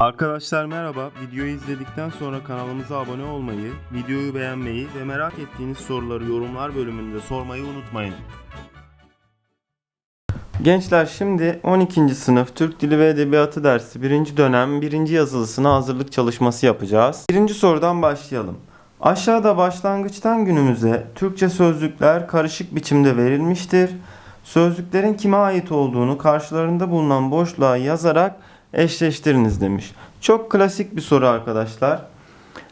Arkadaşlar merhaba. Videoyu izledikten sonra kanalımıza abone olmayı, videoyu beğenmeyi ve merak ettiğiniz soruları yorumlar bölümünde sormayı unutmayın. Gençler şimdi 12. sınıf Türk Dili ve Edebiyatı dersi 1. dönem 1. yazılısına hazırlık çalışması yapacağız. Birinci sorudan başlayalım. Aşağıda başlangıçtan günümüze Türkçe sözlükler karışık biçimde verilmiştir. Sözlüklerin kime ait olduğunu karşılarında bulunan boşluğa yazarak eşleştiriniz demiş. Çok klasik bir soru arkadaşlar.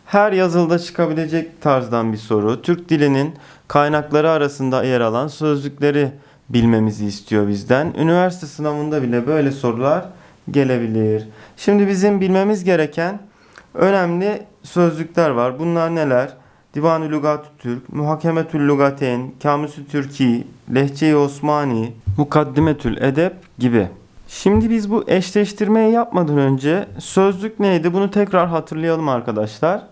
Her yazılıda çıkabilecek tarzdan bir soru. Türk dilinin kaynakları arasında yer alan sözlükleri bilmemizi istiyor bizden. Üniversite sınavında bile böyle sorular gelebilir. Şimdi bizim bilmemiz gereken önemli sözlükler var. Bunlar neler? Divan-ı Lugat-ı Türk, Muhakemetül Lugateyn, Kamus-ü Türki, Lehçe-i Osmani, Mukaddimetül Edep gibi. Şimdi biz bu eşleştirmeyi yapmadan önce sözlük neydi bunu tekrar hatırlayalım arkadaşlar.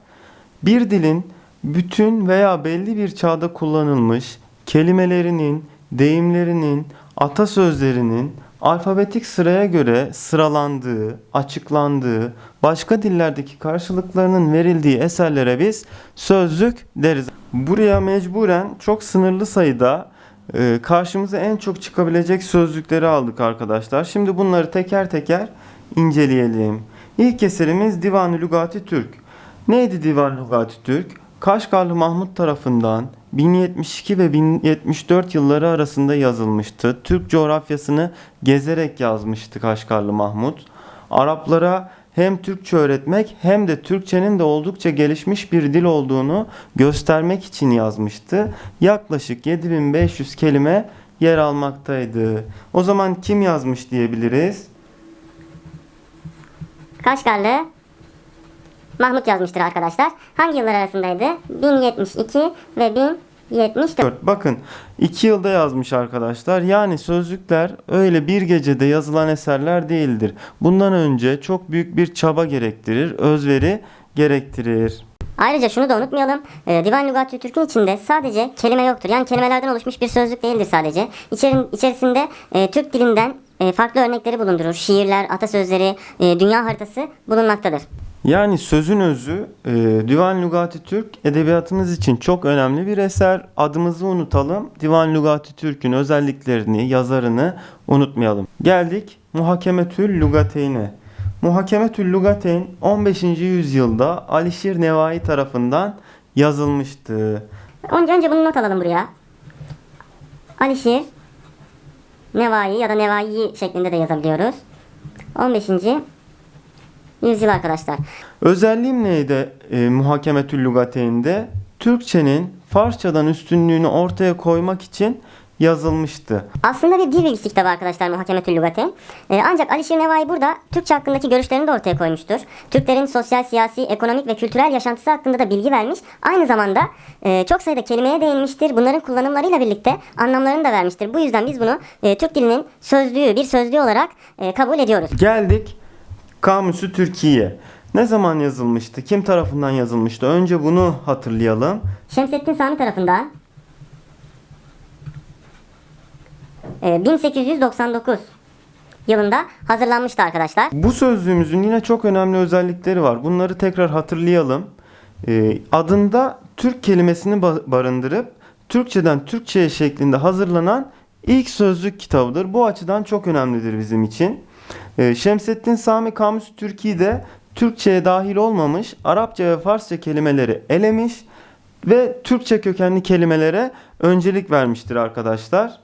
Bir dilin bütün veya belli bir çağda kullanılmış kelimelerinin, deyimlerinin, atasözlerinin alfabetik sıraya göre sıralandığı, açıklandığı, başka dillerdeki karşılıklarının verildiği eserlere biz sözlük deriz. Buraya mecburen çok sınırlı sayıda e, karşımıza en çok çıkabilecek sözlükleri aldık arkadaşlar. Şimdi bunları teker teker inceleyelim. İlk eserimiz Divan-ı Lugati Türk. Neydi Divan-ı Lugati Türk? Kaşgarlı Mahmut tarafından 1072 ve 1074 yılları arasında yazılmıştı. Türk coğrafyasını gezerek yazmıştı Kaşgarlı Mahmut. Araplara hem Türkçe öğretmek hem de Türkçenin de oldukça gelişmiş bir dil olduğunu göstermek için yazmıştı. Yaklaşık 7500 kelime yer almaktaydı. O zaman kim yazmış diyebiliriz? Kaşgarlı Mahmut yazmıştır arkadaşlar. Hangi yıllar arasındaydı? 1072 ve 1074. 4. Bakın 2 yılda yazmış arkadaşlar. Yani sözlükler öyle bir gecede yazılan eserler değildir. Bundan önce çok büyük bir çaba gerektirir, özveri gerektirir. Ayrıca şunu da unutmayalım. E, Divan Lügatü Türk'ün içinde sadece kelime yoktur. Yani kelimelerden oluşmuş bir sözlük değildir sadece. İçerin, içerisinde e, Türk dilinden e, farklı örnekleri bulundurur. Şiirler, atasözleri, e, dünya haritası bulunmaktadır. Yani sözün özü e, Divan Lugati Türk edebiyatımız için çok önemli bir eser. Adımızı unutalım. Divan Lugati Türk'ün özelliklerini, yazarını unutmayalım. Geldik Muhakemetül Lugateyn'e. Muhakemetül Lugateyn 15. yüzyılda Alişir Nevai tarafından yazılmıştı. Önce, önce bunu not alalım buraya. Alişir, Nevai ya da Nevai şeklinde de yazabiliyoruz. 15. yüzyıl arkadaşlar. Özelliğim neydi e, Muhakemetül Lugateyn'de? Türkçenin Farsçadan üstünlüğünü ortaya koymak için yazılmıştı. Aslında bir dil bilgisi kitabı arkadaşlar Muhakemetül Lugateyn. Ee, ancak Alişir Nevai burada Türkçe hakkındaki görüşlerini de ortaya koymuştur. Türklerin sosyal, siyasi, ekonomik ve kültürel yaşantısı hakkında da bilgi vermiş. Aynı zamanda e, çok sayıda kelimeye değinmiştir. Bunların kullanımlarıyla birlikte anlamlarını da vermiştir. Bu yüzden biz bunu e, Türk dilinin sözlüğü, bir sözlüğü olarak e, kabul ediyoruz. Geldik Kamusu Türkiye. Ne zaman yazılmıştı? Kim tarafından yazılmıştı? Önce bunu hatırlayalım. Şemsettin Sami tarafından e, 1899 yılında hazırlanmıştı arkadaşlar. Bu sözlüğümüzün yine çok önemli özellikleri var. Bunları tekrar hatırlayalım. Ee, adında Türk kelimesini ba- barındırıp Türkçeden Türkçe'ye şeklinde hazırlanan ilk sözlük kitabıdır. Bu açıdan çok önemlidir bizim için. Ee, Şemsettin Sami Kamus Türkiye'de Türkçe'ye dahil olmamış Arapça ve Farsça kelimeleri elemiş ve Türkçe kökenli kelimelere öncelik vermiştir arkadaşlar.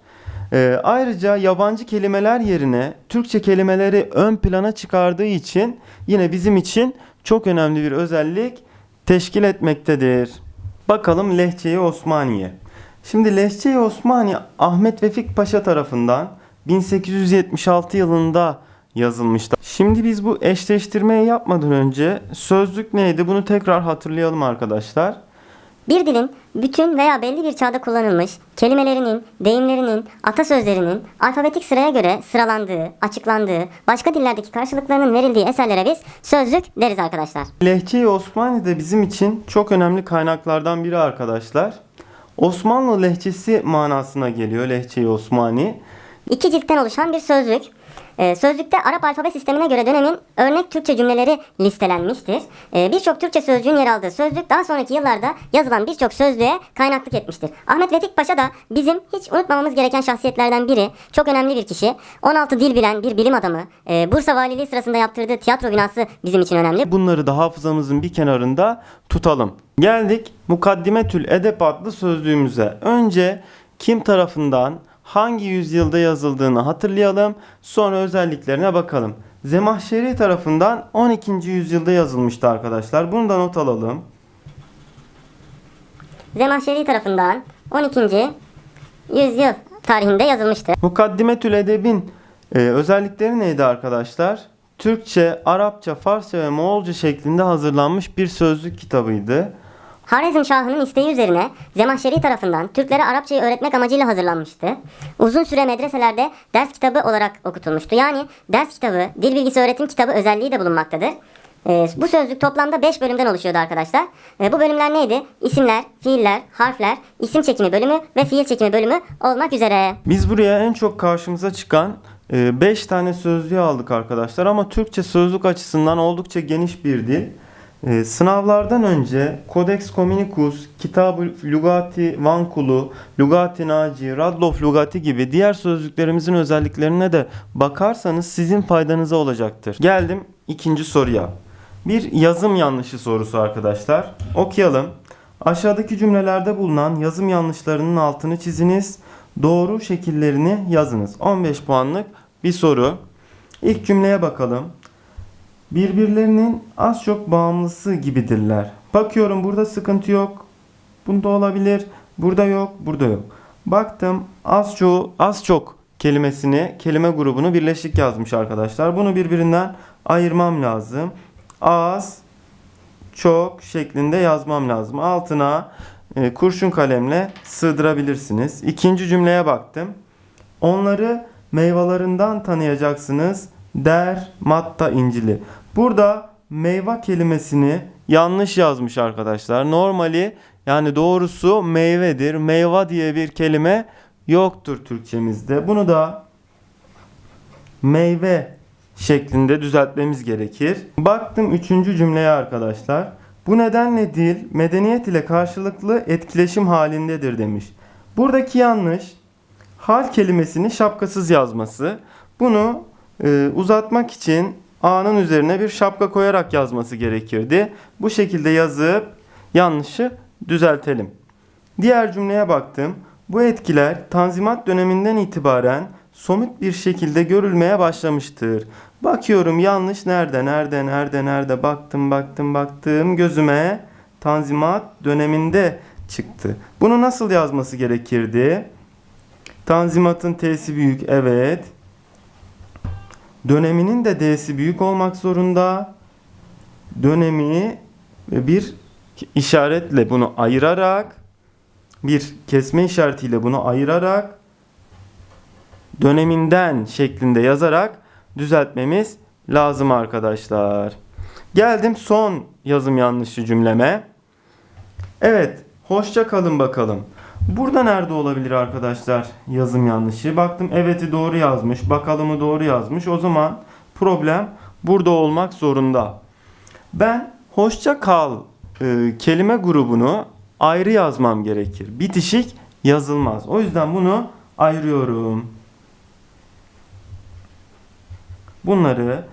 Ee, ayrıca yabancı kelimeler yerine Türkçe kelimeleri ön plana çıkardığı için yine bizim için çok önemli bir özellik teşkil etmektedir. Bakalım Lehçe-i Osmaniye. Şimdi Lehçe-i Osmani Ahmet Vefik Paşa tarafından 1876 yılında yazılmıştı. Şimdi biz bu eşleştirmeyi yapmadan önce sözlük neydi bunu tekrar hatırlayalım arkadaşlar. Bir dilin bütün veya belli bir çağda kullanılmış kelimelerinin, deyimlerinin, atasözlerinin alfabetik sıraya göre sıralandığı, açıklandığı, başka dillerdeki karşılıklarının verildiği eserlere biz sözlük deriz arkadaşlar. Lehçe-i Osmani de bizim için çok önemli kaynaklardan biri arkadaşlar. Osmanlı lehçesi manasına geliyor Lehçe-i Osmani. İki ciltten oluşan bir sözlük. Ee, sözlükte Arap alfabe sistemine göre dönemin örnek Türkçe cümleleri listelenmiştir. Ee, birçok Türkçe sözcüğün yer aldığı sözlük daha sonraki yıllarda yazılan birçok sözlüğe kaynaklık etmiştir. Ahmet Vefik Paşa da bizim hiç unutmamamız gereken şahsiyetlerden biri. Çok önemli bir kişi. 16 dil bilen bir bilim adamı. Ee, Bursa Valiliği sırasında yaptırdığı tiyatro binası bizim için önemli. Bunları da hafızamızın bir kenarında tutalım. Geldik Mukaddimetül Edep adlı sözlüğümüze. Önce kim tarafından hangi yüzyılda yazıldığını hatırlayalım. Sonra özelliklerine bakalım. Zemahşeri tarafından 12. yüzyılda yazılmıştı arkadaşlar. Bunu da not alalım. Zemahşeri tarafından 12. yüzyıl tarihinde yazılmıştır. Mukaddimetül Edeb'in e, özellikleri neydi arkadaşlar? Türkçe, Arapça, Farsça ve Moğolca şeklinde hazırlanmış bir sözlük kitabıydı. Harezm Şahı'nın isteği üzerine Zemahşeri tarafından Türklere Arapçayı öğretmek amacıyla hazırlanmıştı. Uzun süre medreselerde ders kitabı olarak okutulmuştu. Yani ders kitabı, dil bilgisi öğretim kitabı özelliği de bulunmaktadır. Ee, bu sözlük toplamda 5 bölümden oluşuyordu arkadaşlar. Ee, bu bölümler neydi? İsimler, fiiller, harfler, isim çekimi bölümü ve fiil çekimi bölümü olmak üzere. Biz buraya en çok karşımıza çıkan 5 tane sözlüğü aldık arkadaşlar ama Türkçe sözlük açısından oldukça geniş bir dil. E, sınavlardan önce Codex Communicus, Kitab-ı Lugati Vankulu, Lugati Naci, Radloff Lugati gibi diğer sözlüklerimizin özelliklerine de bakarsanız sizin faydanıza olacaktır. Geldim ikinci soruya. Bir yazım yanlışı sorusu arkadaşlar. Okuyalım. Aşağıdaki cümlelerde bulunan yazım yanlışlarının altını çiziniz. Doğru şekillerini yazınız. 15 puanlık bir soru. İlk cümleye bakalım. Birbirlerinin az çok bağımlısı gibidirler. Bakıyorum burada sıkıntı yok. Bunda olabilir. Burada yok. Burada yok. Baktım az çok az çok kelimesini, kelime grubunu birleşik yazmış arkadaşlar. Bunu birbirinden ayırmam lazım. Az, çok şeklinde yazmam lazım. Altına e, kurşun kalemle sığdırabilirsiniz. İkinci cümleye baktım. Onları meyvelerinden tanıyacaksınız der Matta İncili. Burada meyve kelimesini yanlış yazmış arkadaşlar. Normali yani doğrusu meyvedir. Meyve diye bir kelime yoktur Türkçemizde. Bunu da meyve şeklinde düzeltmemiz gerekir. Baktım üçüncü cümleye arkadaşlar. Bu nedenle dil medeniyet ile karşılıklı etkileşim halindedir demiş. Buradaki yanlış hal kelimesini şapkasız yazması. Bunu e, uzatmak için A'nın üzerine bir şapka koyarak yazması gerekirdi. Bu şekilde yazıp yanlışı düzeltelim. Diğer cümleye baktım. Bu etkiler Tanzimat döneminden itibaren somut bir şekilde görülmeye başlamıştır. Bakıyorum yanlış nerede, nerede, nerede, nerede baktım, baktım, baktım gözüme Tanzimat döneminde çıktı. Bunu nasıl yazması gerekirdi? Tanzimatın T'si büyük, evet. Döneminin de D'si büyük olmak zorunda. Dönemi bir işaretle bunu ayırarak bir kesme işaretiyle bunu ayırarak döneminden şeklinde yazarak düzeltmemiz lazım arkadaşlar. Geldim son yazım yanlışı cümleme. Evet, hoşça kalın bakalım. Burada nerede olabilir arkadaşlar yazım yanlışı? Baktım evet'i doğru yazmış, bakalımı doğru yazmış. O zaman problem burada olmak zorunda. Ben hoşça kal e, kelime grubunu ayrı yazmam gerekir. Bitişik yazılmaz. O yüzden bunu ayırıyorum. Bunları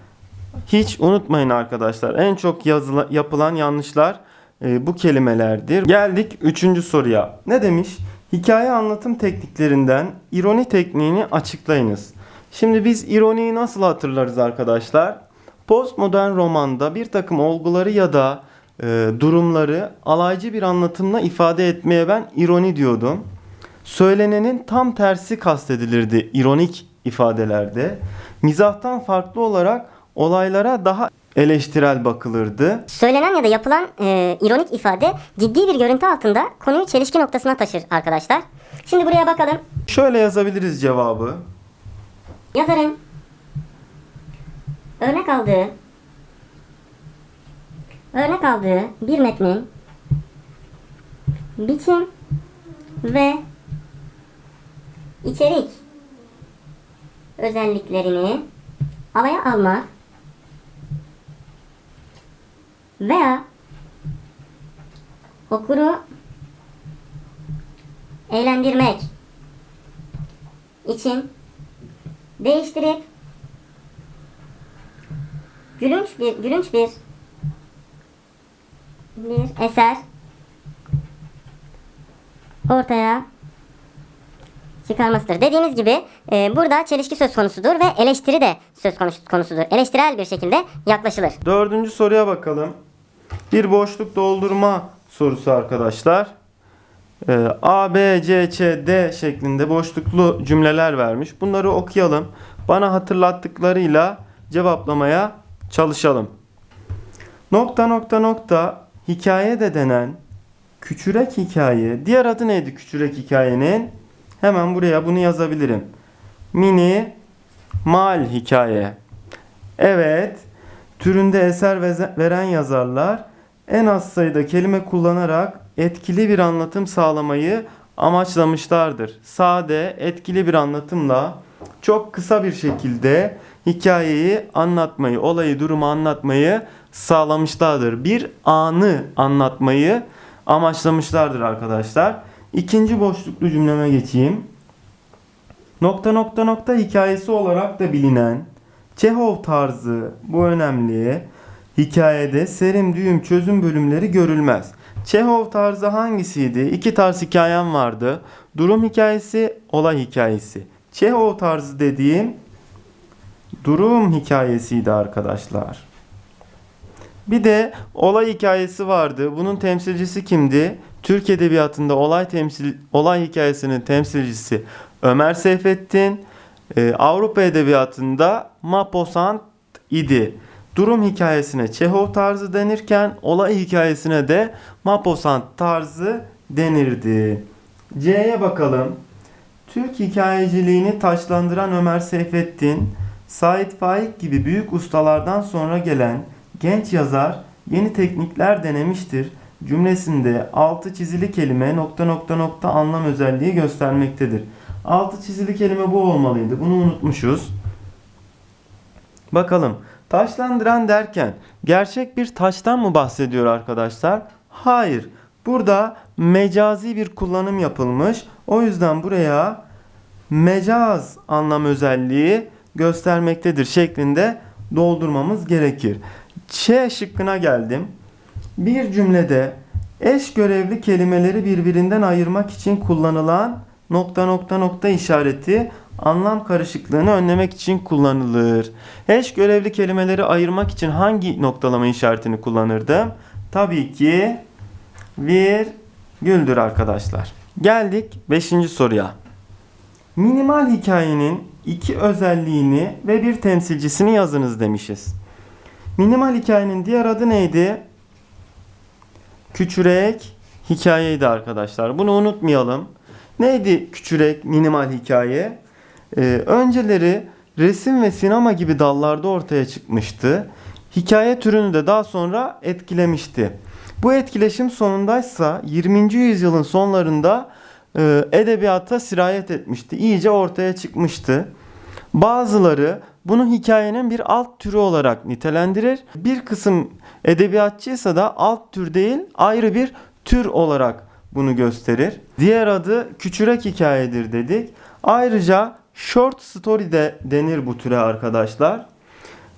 hiç unutmayın arkadaşlar. En çok yazıla, yapılan yanlışlar e, bu kelimelerdir. Geldik üçüncü soruya. Ne demiş? Hikaye anlatım tekniklerinden ironi tekniğini açıklayınız. Şimdi biz ironiyi nasıl hatırlarız arkadaşlar? Postmodern romanda bir takım olguları ya da e, durumları alaycı bir anlatımla ifade etmeye ben ironi diyordum. Söylenenin tam tersi kastedilirdi ironik ifadelerde. Mizahtan farklı olarak olaylara daha eleştirel bakılırdı. Söylenen ya da yapılan e, ironik ifade ciddi bir görüntü altında konuyu çelişki noktasına taşır arkadaşlar. Şimdi buraya bakalım. Şöyle yazabiliriz cevabı. Yazarın örnek aldığı örnek aldığı bir metnin biçim ve içerik özelliklerini alaya almak veya okuru eğlendirmek için değiştirip gülünç bir gülünç bir bir eser ortaya çıkarmasıdır. Dediğimiz gibi e, burada çelişki söz konusudur ve eleştiri de söz konusu- konusudur. Eleştirel bir şekilde yaklaşılır. Dördüncü soruya bakalım. Bir boşluk doldurma sorusu arkadaşlar. Ee, A, B, C, Ç, D şeklinde boşluklu cümleler vermiş. Bunları okuyalım. Bana hatırlattıklarıyla cevaplamaya çalışalım. Nokta nokta nokta hikaye de denen küçürek hikaye. Diğer adı neydi küçürek hikayenin? Hemen buraya bunu yazabilirim. Mini mal hikaye. Evet, türünde eser veren yazarlar en az sayıda kelime kullanarak etkili bir anlatım sağlamayı amaçlamışlardır. Sade, etkili bir anlatımla çok kısa bir şekilde hikayeyi anlatmayı, olayı, durumu anlatmayı sağlamışlardır. Bir anı anlatmayı amaçlamışlardır arkadaşlar. İkinci boşluklu cümleme geçeyim. Nokta nokta nokta hikayesi olarak da bilinen Çehov tarzı bu önemli. Hikayede serim düğüm çözüm bölümleri görülmez. Çehov tarzı hangisiydi? İki tarz hikayem vardı. Durum hikayesi, olay hikayesi. Çehov tarzı dediğim durum hikayesiydi arkadaşlar. Bir de olay hikayesi vardı. Bunun temsilcisi kimdi? Türk Edebiyatı'nda olay temsil olay hikayesinin temsilcisi Ömer Seyfettin. Ee, Avrupa Edebiyatı'nda Maupassant idi. Durum hikayesine Çehov tarzı denirken olay hikayesine de Maupassant tarzı denirdi. C'ye bakalım. Türk hikayeciliğini taşlandıran Ömer Seyfettin, Sait Faik gibi büyük ustalardan sonra gelen genç yazar yeni teknikler denemiştir. Cümlesinde altı çizili kelime nokta nokta nokta anlam özelliği göstermektedir. Altı çizili kelime bu olmalıydı. Bunu unutmuşuz. Bakalım. Taşlandıran derken gerçek bir taştan mı bahsediyor arkadaşlar? Hayır. Burada mecazi bir kullanım yapılmış. O yüzden buraya mecaz anlam özelliği göstermektedir şeklinde doldurmamız gerekir. Ç şıkkına geldim. Bir cümlede eş görevli kelimeleri birbirinden ayırmak için kullanılan nokta nokta nokta işareti anlam karışıklığını önlemek için kullanılır. Eş görevli kelimeleri ayırmak için hangi noktalama işaretini kullanırdım? Tabii ki virgüldür arkadaşlar. Geldik 5. soruya. Minimal hikayenin iki özelliğini ve bir temsilcisini yazınız demişiz. Minimal hikayenin diğer adı neydi? Küçürek hikayeydi arkadaşlar. Bunu unutmayalım. Neydi küçürek minimal hikaye? Ee, önceleri resim ve sinema gibi dallarda ortaya çıkmıştı. Hikaye türünü de daha sonra etkilemişti. Bu etkileşim sonundaysa 20. yüzyılın sonlarında e, edebiyata sirayet etmişti. İyice ortaya çıkmıştı. Bazıları bunu hikayenin bir alt türü olarak nitelendirir. Bir kısım edebiyatçıysa da alt tür değil ayrı bir tür olarak bunu gösterir. Diğer adı küçürek hikayedir dedik. Ayrıca short story de denir bu türe arkadaşlar.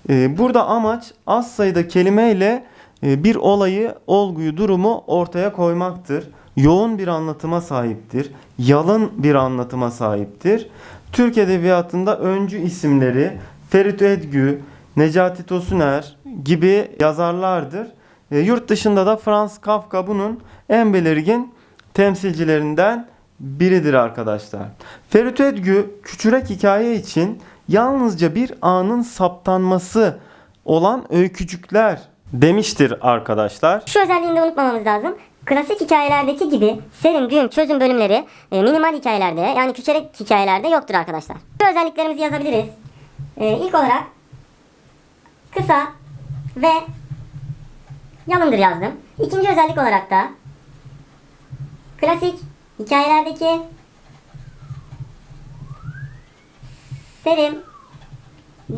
Ee, Burada amaç az sayıda kelimeyle e, bir olayı, olguyu, durumu ortaya koymaktır. Yoğun bir anlatıma sahiptir. Yalın bir anlatıma sahiptir. Türk Edebiyatı'nda öncü isimleri Ferit Edgü, Necati Tosuner gibi yazarlardır. E, yurt dışında da Franz Kafka bunun en belirgin temsilcilerinden biridir arkadaşlar. Ferit Edgü küçürek hikaye için yalnızca bir anın saptanması olan öykücükler demiştir arkadaşlar. Şu özelliğini de unutmamamız lazım. Klasik hikayelerdeki gibi serim, düğüm, çözüm bölümleri e, minimal hikayelerde yani küçerek hikayelerde yoktur arkadaşlar. Bu özelliklerimizi yazabiliriz. E, ilk olarak kısa ve yalındır yazdım. İkinci özellik olarak da klasik hikayelerdeki serim,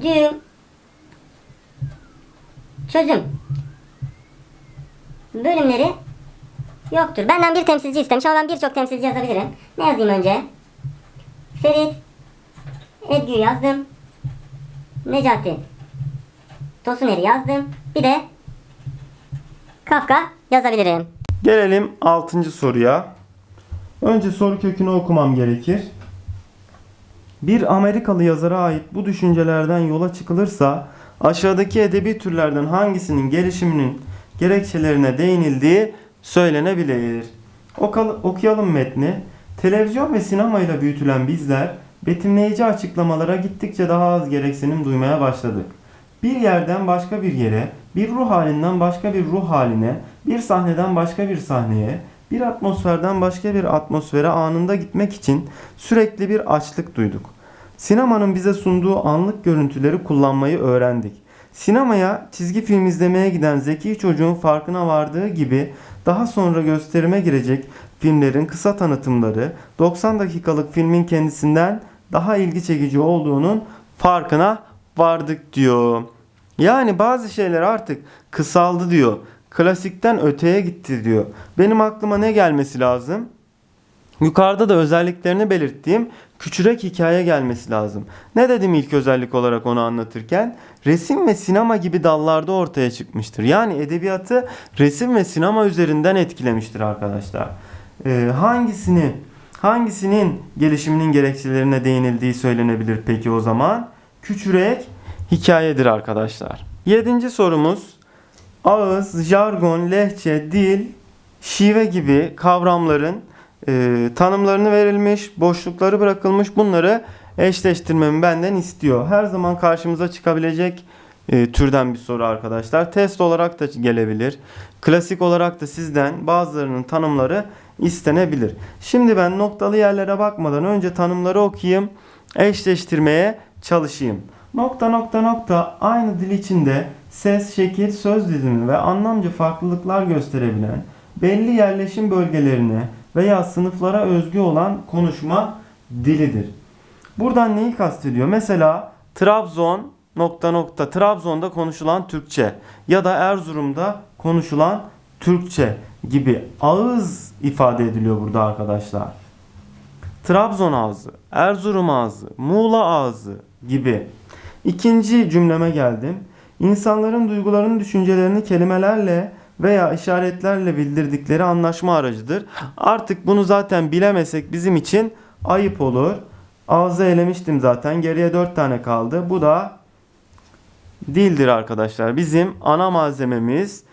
düğüm, çözüm bölümleri yoktur. Benden bir temsilci istemiş ama ben birçok temsilci yazabilirim. Ne yazayım önce? Ferit Edgü yazdım. Necati Tosuner'i yazdım. Bir de Kafka yazabilirim. Gelelim 6. soruya. Önce soru kökünü okumam gerekir. Bir Amerikalı yazara ait bu düşüncelerden yola çıkılırsa aşağıdaki edebi türlerden hangisinin gelişiminin gerekçelerine değinildiği söylenebilir. Okal- okuyalım metni. Televizyon ve sinemayla büyütülen bizler betimleyici açıklamalara gittikçe daha az gereksinim duymaya başladık. Bir yerden başka bir yere, bir ruh halinden başka bir ruh haline, bir sahneden başka bir sahneye, bir atmosferden başka bir atmosfere anında gitmek için sürekli bir açlık duyduk. Sinemanın bize sunduğu anlık görüntüleri kullanmayı öğrendik. Sinemaya çizgi film izlemeye giden zeki çocuğun farkına vardığı gibi daha sonra gösterime girecek filmlerin kısa tanıtımları 90 dakikalık filmin kendisinden daha ilgi çekici olduğunun farkına vardık diyor. Yani bazı şeyler artık kısaldı diyor. Klasikten öteye gitti diyor. Benim aklıma ne gelmesi lazım? Yukarıda da özelliklerini belirttiğim küçürek hikaye gelmesi lazım. Ne dedim ilk özellik olarak onu anlatırken? Resim ve sinema gibi dallarda ortaya çıkmıştır. Yani edebiyatı resim ve sinema üzerinden etkilemiştir arkadaşlar. Ee, hangisini hangisinin gelişiminin gerekçelerine değinildiği söylenebilir peki o zaman? Küçürek hikayedir arkadaşlar. Yedinci sorumuz ağız, jargon, lehçe, dil, şive gibi kavramların e, tanımlarını verilmiş, boşlukları bırakılmış. Bunları eşleştirmemi benden istiyor. Her zaman karşımıza çıkabilecek e, türden bir soru arkadaşlar. Test olarak da gelebilir. Klasik olarak da sizden bazılarının tanımları istenebilir. Şimdi ben noktalı yerlere bakmadan önce tanımları okuyayım. Eşleştirmeye çalışayım. Nokta nokta nokta aynı dil içinde ses, şekil, söz dizimi ve anlamca farklılıklar gösterebilen belli yerleşim bölgelerine veya sınıflara özgü olan konuşma dilidir. Buradan neyi kastediyor? Mesela Trabzon nokta nokta Trabzon'da konuşulan Türkçe ya da Erzurum'da konuşulan Türkçe gibi ağız ifade ediliyor burada arkadaşlar. Trabzon ağzı, Erzurum ağzı, Muğla ağzı gibi. İkinci cümleme geldim. İnsanların duygularını, düşüncelerini kelimelerle veya işaretlerle bildirdikleri anlaşma aracıdır. Artık bunu zaten bilemesek bizim için ayıp olur. Ağzı elemiştim zaten. Geriye 4 tane kaldı. Bu da dildir arkadaşlar. Bizim ana malzememiz,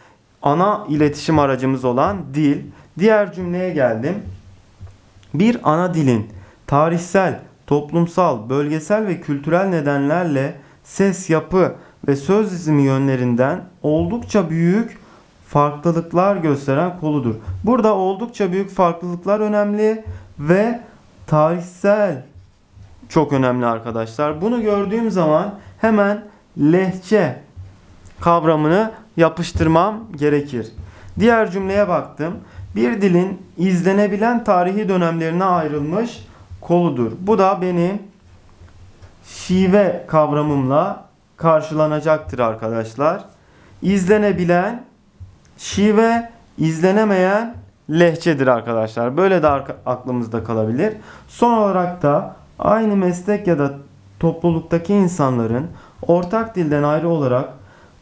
ana iletişim aracımız olan dil. Diğer cümleye geldim. Bir ana dilin tarihsel, toplumsal, bölgesel ve kültürel nedenlerle ses yapı ve söz dizimi yönlerinden oldukça büyük farklılıklar gösteren koludur. Burada oldukça büyük farklılıklar önemli ve tarihsel çok önemli arkadaşlar. Bunu gördüğüm zaman hemen lehçe kavramını yapıştırmam gerekir. Diğer cümleye baktım. Bir dilin izlenebilen tarihi dönemlerine ayrılmış koludur. Bu da benim şive kavramımla karşılanacaktır arkadaşlar. İzlenebilen şive, izlenemeyen lehçedir arkadaşlar. Böyle de aklımızda kalabilir. Son olarak da aynı meslek ya da topluluktaki insanların ortak dilden ayrı olarak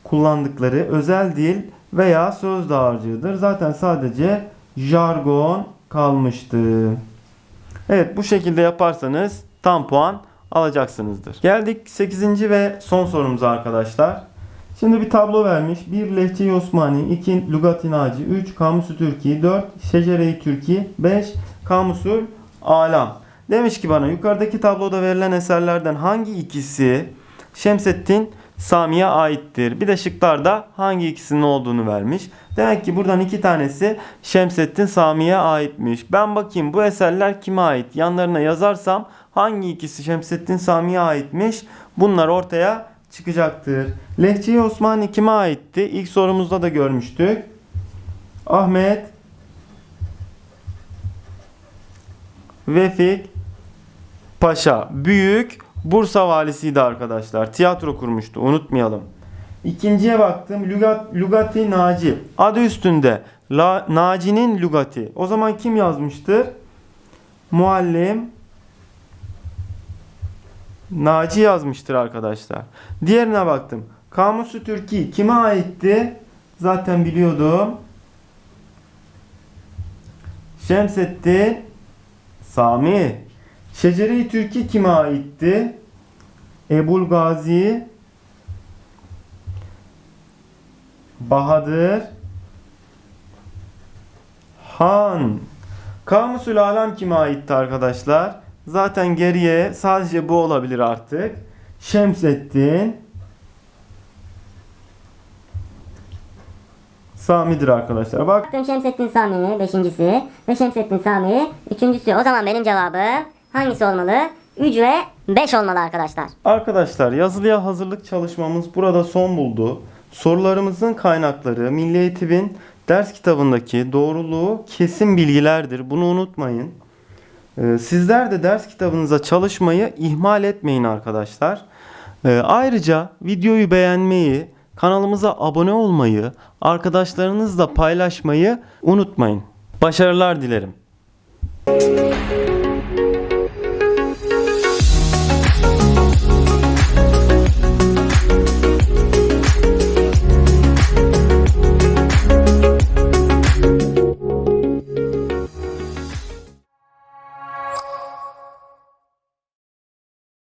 kullandıkları özel dil veya söz dağarcığıdır. Zaten sadece jargon kalmıştı. Evet bu şekilde yaparsanız tam puan alacaksınızdır. Geldik 8. ve son sorumuza arkadaşlar. Şimdi bir tablo vermiş. 1 Lehçe-i Osmani, 2 Lugat-ı Naci, 3 Kamusu Türki, 4 Şecere-i Türki, 5 Kamusul Alam. Demiş ki bana yukarıdaki tabloda verilen eserlerden hangi ikisi Şemsettin Sami'ye aittir? Bir de şıklarda hangi ikisinin olduğunu vermiş. Demek ki buradan iki tanesi Şemsettin Sami'ye aitmiş. Ben bakayım bu eserler kime ait? Yanlarına yazarsam hangi ikisi Şemsettin Sami'ye aitmiş? Bunlar ortaya çıkacaktır. Lehçe-i Osmani kime aitti? İlk sorumuzda da görmüştük. Ahmet Vefik Paşa büyük Bursa valisiydi arkadaşlar. Tiyatro kurmuştu. Unutmayalım. İkinciye baktım. Lugat, Lugati Naci. Adı üstünde. La, Naci'nin Lugati. O zaman kim yazmıştır? Muallim Naci yazmıştır arkadaşlar. Diğerine baktım. Kamusu Türki kime aitti? Zaten biliyordum. Şemsettin Sami. Şecere-i Türki kime aitti? Ebul Gazi Bahadır Han. Kamusül Alem kime aitti arkadaşlar? Zaten geriye sadece bu olabilir artık. Şemsettin Sami'dir arkadaşlar. Bak Şemsettin Sami beşincisi ve Şemsettin Sami üçüncüsü. O zaman benim cevabım hangisi olmalı? 3 ve 5 olmalı arkadaşlar. Arkadaşlar yazılıya hazırlık çalışmamız burada son buldu. Sorularımızın kaynakları Milli Eğitim'in ders kitabındaki doğruluğu kesin bilgilerdir. Bunu unutmayın. Ee, Sizler de ders kitabınıza çalışmayı ihmal etmeyin arkadaşlar. Ee, Ayrıca videoyu beğenmeyi, kanalımıza abone olmayı, arkadaşlarınızla paylaşmayı unutmayın. Başarılar dilerim.